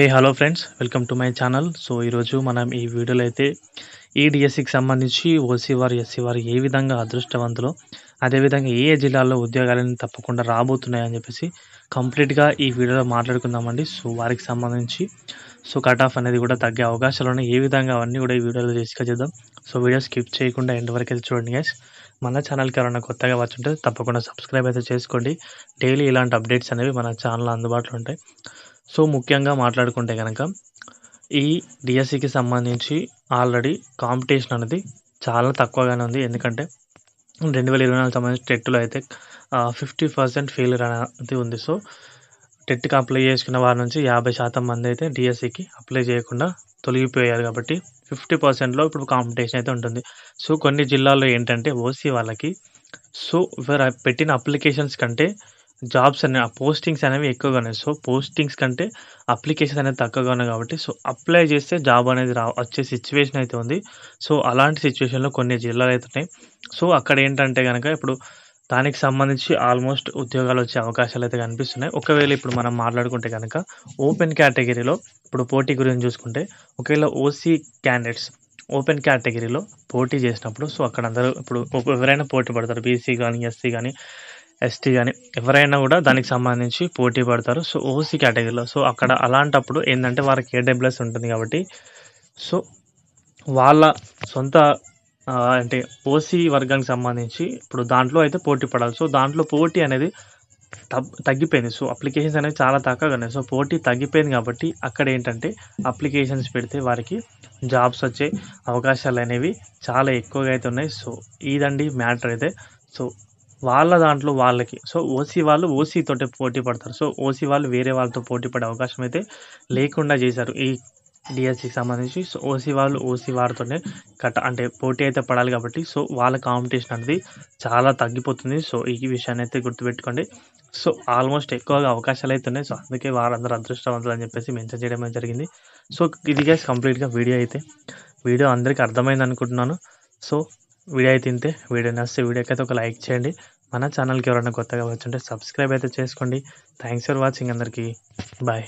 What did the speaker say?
Hey hello friends welcome to my channel so ఈరోజు మనం ఈ వీడియోలో అయితే ఈడిఎస్సికి సంబంధించి ఓసీ వారు ఎస్సీ వారు ఏ విధంగా అదృష్టవంతులు అదేవిధంగా ఏ ఏ జిల్లాల్లో ఉద్యోగాలను తప్పకుండా రాబోతున్నాయని చెప్పేసి కంప్లీట్గా ఈ వీడియోలో మాట్లాడుకుందామండి. సో వారికి సంబంధించి సో కట్ ఆఫ్ అనేది కూడా తగ్గే అవకాశాలు ఉన్నాయి. ఏ విధంగా అవన్నీ కూడా ఈ వీడియోలో డిస్కస్ చేద్దాం. సో వీడియో స్కిప్ చేయకుండా ఎండ్ వరకు అయితే చూడండి గైస్ మన ఛానల్కి ఎవరైనా కొత్తగా వచ్చుంటే తప్పకుండా సబ్స్క్రైబ్ అయితే చేసుకోండి. డైలీ ఇలాంటి అప్డేట్స్ అనేవి మన ఛానల్ అందుబాటులో ఉంటాయి. సో ముఖ్యంగా మాట్లాడుకుంటే కనుక ఈ డిఎస్సికి సంబంధించి ఆల్రెడీ కాంపిటీషన్ అనేది చాలా తక్కువగానే ఉంది. ఎందుకంటే రెండు వేల ఇరవై నాలుగు సంబంధించి టెట్లో అయితే ఫిఫ్టీ పర్సెంట్ ఫెయిల్యూర్ అనేది ఉంది. సో టెట్కి అప్లై చేసుకున్న వారి నుంచి యాభై శాతం మంది అయితే డిఎస్సికి అప్లై చేయకుండా తొలగిపోయారు కాబట్టి ఫిఫ్టీ పర్సెంట్లో ఇప్పుడు కాంపిటీషన్ అయితే ఉంటుంది. సో కొన్ని జిల్లాల్లో ఏంటంటే ఓసీ వాళ్ళకి సో పెట్టిన అప్లికేషన్స్ కంటే జాబ్స్ అనే పోస్టింగ్స్ అనేవి ఎక్కువగా ఉన్నాయి. సో పోస్టింగ్స్ కంటే అప్లికేషన్ అనేది తక్కువగా ఉన్నాయి కాబట్టి సో అప్లై చేస్తే జాబ్ అనేది రా వచ్చే సిచ్యువేషన్ అయితే ఉంది. సో అలాంటి సిచ్యువేషన్లో కొన్ని జిల్లాలు అయితే ఉన్నాయి. సో అక్కడ ఏంటంటే కనుక ఇప్పుడు దానికి సంబంధించి ఆల్మోస్ట్ ఉద్యోగాలు వచ్చే అవకాశాలు అయితే కనిపిస్తున్నాయి. ఒకవేళ ఇప్పుడు మనం మాట్లాడుకుంటే కనుక ఓపెన్ కేటగిరీలో ఇప్పుడు పోటీ గురించి చూసుకుంటే ఒకవేళ ఓసీ క్యాండిడేట్స్ ఓపెన్ కేటగిరీలో పోటీ చేసినప్పుడు సో అక్కడ అందరూ ఇప్పుడు ఎవరైనా పోటీ పడతారు. బీసీ కానీ ఎస్సీ కానీ ఎస్టీ కానీ ఎవరైనా కూడా దానికి సంబంధించి పోటీ పడతారు. సో ఓసీ కేటగిరీలో. సో అక్కడ అలాంటప్పుడు ఏంటంటే వారికి ఏడబ్ల్యూఎస్ ఉంటుంది కాబట్టి. సో వాళ్ళ సొంత అంటే ఓసీ వర్గానికి సంబంధించి ఇప్పుడు దాంట్లో అయితే పోటీ పడాలి. సో దాంట్లో పోటీ అనేది తగ్గిపోయింది. సో అప్లికేషన్స్ అనేవి చాలా తక్కువగా ఉన్నాయి. సో పోటీ తగ్గిపోయింది కాబట్టి అక్కడ ఏంటంటే అప్లికేషన్స్ పెడితే వారికి జాబ్స్ వచ్చే అవకాశాలు అనేవి చాలా ఎక్కువగా అయితే ఉన్నాయి. సో ఇదండి మ్యాటర్ అయితే. సో వాళ్ళ దాంట్లో వాళ్ళకి. సో ఓసీ వాళ్ళు ఓసీతో పోటీ పడతారు. సో ఓసీ వాళ్ళు వేరే వాళ్ళతో పోటీ పడే అవకాశం అయితే లేకుండా చేశారు. ఈ డిఎస్సికి సంబంధించి సో ఓసీ వాళ్ళు ఓసీ వారితోనే కట్ట అంటే పోటీ అయితే పడాలి కాబట్టి సో వాళ్ళ కాంపిటీషన్ అనేది చాలా తగ్గిపోతుంది. సో ఈ విషయాన్ని అయితే గుర్తుపెట్టుకోండి. సో ఆల్మోస్ట్ ఎక్కువగా అవకాశాలు అయితే ఉన్నాయి. సో అందుకే వారందరూ అదృష్టవంతులు అని చెప్పేసి మెన్షన్ చేయడం జరిగింది. సో ఇది గైస్ కంప్లీట్గా వీడియో అయితే. వీడియో అందరికీ అర్థమైంది అనుకుంటున్నాను. సో వీడియో అయితే ఇంతే. వీడియో నచ్చితే వీడియోకి అయితే ఒక లైక్ చేయండి. మన ఛానల్కి ఎవరైనా కొత్తగా వచ్చుంటే సబ్స్క్రైబ్ అయితే చేసుకోండి. థ్యాంక్స్ ఫర్ వాచింగ్ అందరికీ. బాయ్